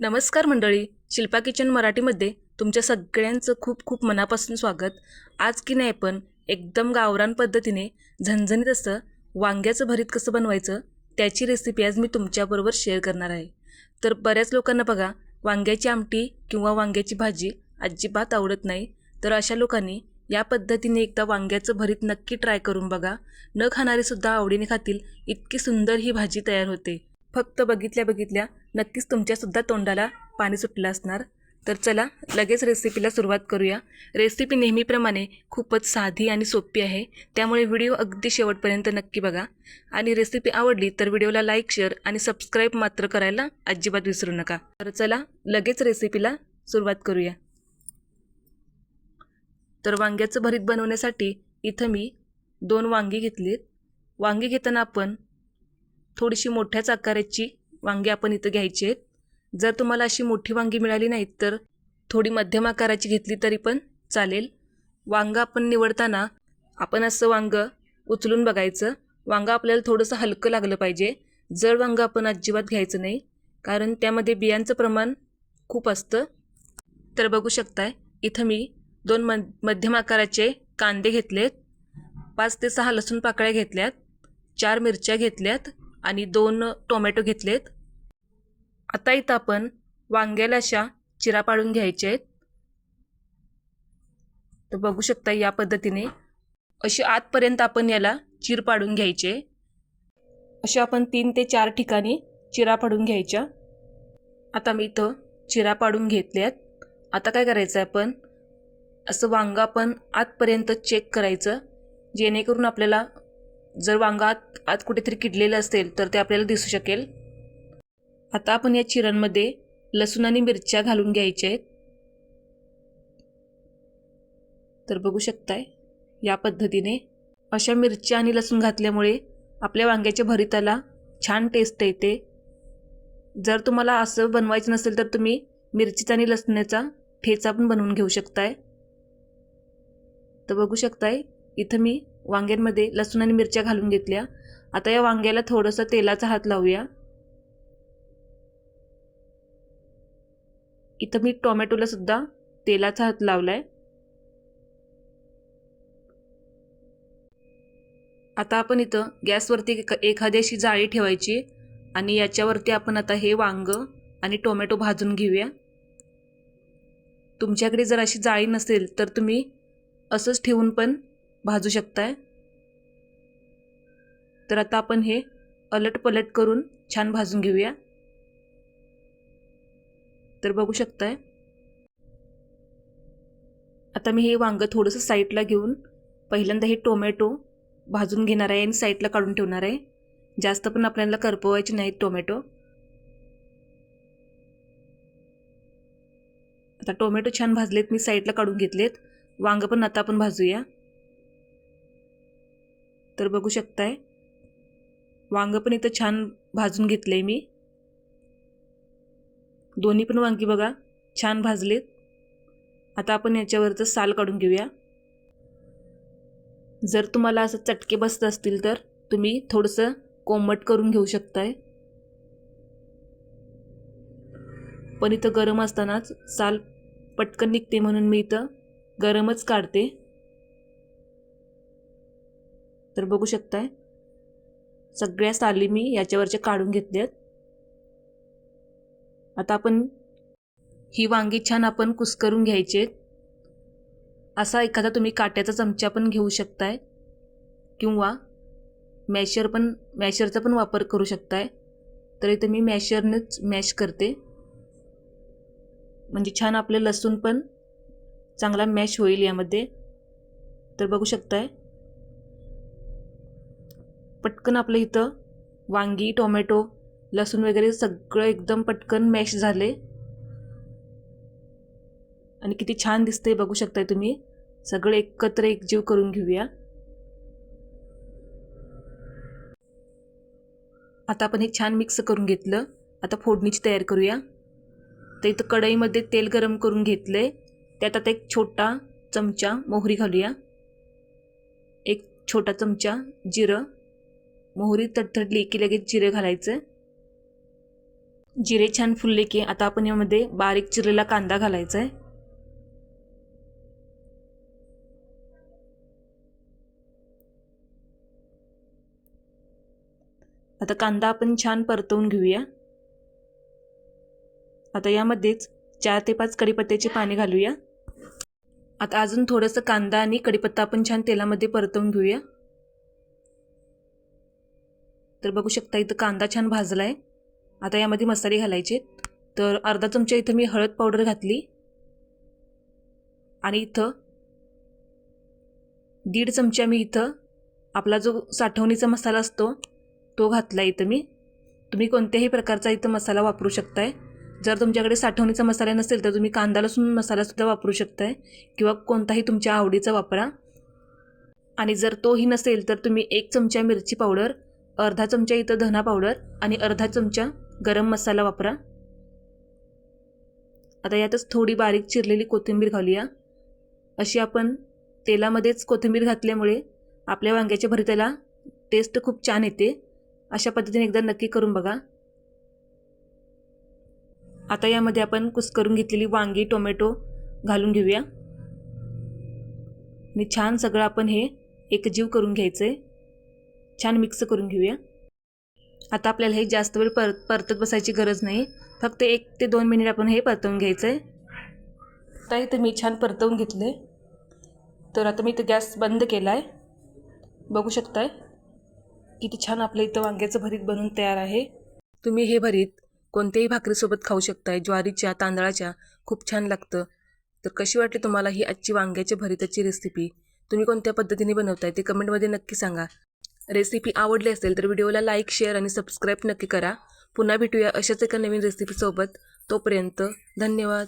नमस्कार मंडळी शिल्पा किचन मराठीमध्ये तुमच्या सगळ्यांचं खूप खूप मनापासून स्वागत. आज की नाही पण एकदम गावरान पद्धतीने झणझणीत असं वांग्याचं भरीत कसं बनवायचं त्याची रेसिपी आज मी तुमच्याबरोबर शेअर करणार आहे. तर बऱ्याच लोकांना बघा वांग्याची आमटी किंवा वांग्याची भाजी अजिबात आवडत नाही. तर अशा लोकांनी या पद्धतीने एकदा वांग्याचं भरीत नक्की ट्राय करून बघा. न खाणारेसुद्धा आवडीने खातील इतकी सुंदर ही भाजी तयार होते. फक्त बघितल्या बघितल्या नक्कीच तुमच्यासुद्धा तोंडाला पाणी सुटलं असणार. तर चला लगेच रेसिपीला सुरुवात करूया. रेसिपी नेहमीप्रमाणे खूपच साधी आणि सोपी आहे. त्यामुळे व्हिडिओ अगदी शेवटपर्यंत नक्की बघा. आणि रेसिपी आवडली तर व्हिडिओला लाईक शेअर आणि सबस्क्राईब मात्र करायला अजिबात विसरू नका. तर चला लगेच रेसिपीला सुरुवात करूया. तर वांग्याचं भरीत बनवण्यासाठी इथं मी दोन वांगी घेतलीत. वांगी घेताना आपण थोडीशी मोठ्याच आकाराची वांगी आपण इथं घ्यायची आहेत. जर तुम्हाला अशी मोठी वांगी मिळाली नाहीत तर थोडी मध्यम आकाराची घेतली तरी पण चालेल. वांगं आपण निवडताना आपण असं वांगं उचलून बघायचं. वांगं आपल्याला थोडंसं हलकं लागलं पाहिजे. जड वांगं आपण अजिबात घ्यायचं नाही कारण त्यामध्ये बियांचं प्रमाण खूप असतं. तर बघू शकताय इथं मी दोन म मध्यम आकाराचे कांदे घेतलेत पाच ते सहा लसूण पाकळ्या घेतल्यात चार मिरच्या घेतल्यात आणि दोन टोमॅटो घेतलेत. आता इथं आपण वांग्याला अशा चिरा पाडून घ्यायच्या आहेत. तर बघू शकता या पद्धतीने अशी आतपर्यंत आपण याला चीर पाडून घ्यायचे. अशा आपण तीन ते चार ठिकाणी चिरा पाडून घ्यायच्या. आता मी इथं चिरा पाडून घेतल्यात. आता काय करायचं आहे आपण? असं वांगं आपण आतपर्यंत चेक करायचं. जेणेकरून आपल्याला जर वांगा आत आत कुठेतरी किडलेलं असेल तर ते आपल्याला दिसू शकेल. आता आपण या चिरांमध्ये लसूण आणि मिरच्या घालून घ्यायच्या आहेत. तर बघू शकताय या पद्धतीने अशा मिरच्या आणि लसूण घातल्यामुळे आपल्या वांग्याच्या भरिताला छान टेस्ट येते. जर तुम्हाला असं बनवायचं नसेल तर तुम्ही मिरचीचा आणि लसण्याचा ठेचा पण बनवून घेऊ शकताय. तर बघू शकताय इथं मी वांग्यांमध्ये लसूण आणि मिरच्या घालून घेतल्या. आता या वांग्याला थोडंसं तेलाचा हात लावूया. इथं मी टोमॅटोला सुद्धा तेलाचा हात लावलाय. आता आपण इथं गॅसवरती एखादी अशी जाळी ठेवायची आणि याच्यावरती आपण आता हे वांग आणि टोमॅटो भाजून घेऊया. तुमच्याकडे जर अशी जाळी नसेल तर तुम्ही असंच ठेवून पण भाजू शकताय? तर आता आपण हे अलट पलट करून छान भाजून घेऊया. तर बघू शकताय. आता मी हे वांगं थोडंसं साईडला घेऊन पहिल्यांदा हे टोमॅटो भाजून घेणार आहे आणि साईडला काढून ठेवणार आहे. जास्त पण आपल्याला करपवायचे नाहीत टोमॅटो. आता टोमॅटो छान भाजलेत मी साईडला काढून घेतलेत. वांगं पण आता आपण भाजूया. तर बघू शकताय. वांगं पण इथं छान भाजून घेतलं आहे मी. दोन्ही पण वांगी बघा छान भाजलेत. आता आपण याच्यावरचं साल काढून घेऊया. जर तुम्हाला असं चटके बसत असतील तर तुम्ही थोडंसं कोमट करून घेऊ शकताय. पण इथं गरम असतानाच साल पटकन निघते म्हणून मी इथं गरमच काढते. तर बघू शकताय. सगळ्या साली मी याच्यावरच्या काढून घेतल्यात. आता आपण ही वांगी छान आपण कुस्करून घ्यायचे असा एखादा तुम्ही काट्याचा चमचा पण घेऊ शकताय. किंवा मॅशर पण मॅशरचा पण वापर करू शकताय. तर इथे मी मॅशरनेच मॅश करते. म्हणजे छान आपलं लसूण पण चांगला मॅश होईल यामध्ये. तर बघू शकताय. पटकन आपलं इथं वांगी टोमॅटो लसूण वगैरे सगळं एकदम पटकन मॅश झाले. आणि किती छान दिसतंय बघू शकताय तुम्ही. सगळं एकत्र एकजीव करून घेऊया. आता आपण हे छान मिक्स करून घेतलं. आता फोडणीची तयार करूया. तर इथं कढईमध्ये तेल गरम करून घेतलंय. त्यात आता एक छोटा चमचा मोहरी घालूया. एक छोटा चमचा जिरं. मोहरी तडतडली की लगेच जिरे घालायचं. जिरे छान फुलले की आता आपण यामध्ये बारीक चिरलेला कांदा घालायचा आहे आता कांदा आपण छान परतवून घेऊया. आता यामध्येच चार ते पाच कढीपत्त्याचे पाणी घालूया. आता अजून थोडंसं कांदा आणि कढीपत्ता आपण छान तेलामध्ये परतवून घेऊया. तर बघू शकता इथं कांदा छान भाजला आहे आता यामध्ये मसाले घालायचे तर अर्धा चमचा इथं मी हळद पावडर घातली. आणि इथं दीड चमचा मी इथं आपला जो साठवणीचा मसाला असतो तो घातला इथं मी. तुम्ही कोणत्याही प्रकारचा इथं मसाला वापरू शकताय. जर तुमच्याकडे साठवणीचा मसाला नसेल तर तुम्ही कांदा लसूण मसालासुद्धा वापरू शकताय. किंवा कोणताही तुमच्या आवडीचा वापरा. आणि जर तोही नसेल तर तुम्ही एक चमचा मिरची पावडर अर्धा चमचा इथं धना पावडर आणि अर्धा चमचा गरम मसाला वापरा. आता यातच थोडी बारीक चिरलेली कोथिंबीर घालूया. अशी आपण तेलामध्येच कोथिंबीर घातल्यामुळे आपल्या वांग्याच्या भरिताला टेस्ट खूप छान येते. अशा पद्धतीने एकदा नक्की करून बघा. आता यामध्ये आपण कुस्करून घेतलेली वांगी टोमॅटो घालून घेऊया. आणि छान सगळं आपण हे एकजीव करून घ्यायचं आहे छान मिक्स करून घेऊया. आता आपल्याला हे जास्त वेळ पर परतत बसायची गरज नाही. फक्त एक ते दोन मिनिट आपण हे परतवून घ्यायचं आहे आता इथं मी छान परतवून घेतले तर आता मी इथं गॅस बंद केला आहे बघू शकताय किती छान आपल्या इथं वांग्याचं भरीत बनून तयार आहे. तुम्ही हे भरीत कोणत्याही भाकरीसोबत खाऊ शकताय. ज्वारीच्या तांदळाच्या खूप छान लागतं. तर कशी वाटली तुम्हाला ही आजची वांग्याच्या भरीताची रेसिपी तुम्ही कोणत्या पद्धतीने बनवताय ते कमेंटमध्ये नक्की सांगा. रेसिपी आवडली असेल तर व्हिडिओला लाईक शेअर आणि सबस्क्राईब नक्की करा. पुन्हा भेटूया अशाच एका नवीन रेसिपीसोबत तोपर्यंत धन्यवाद.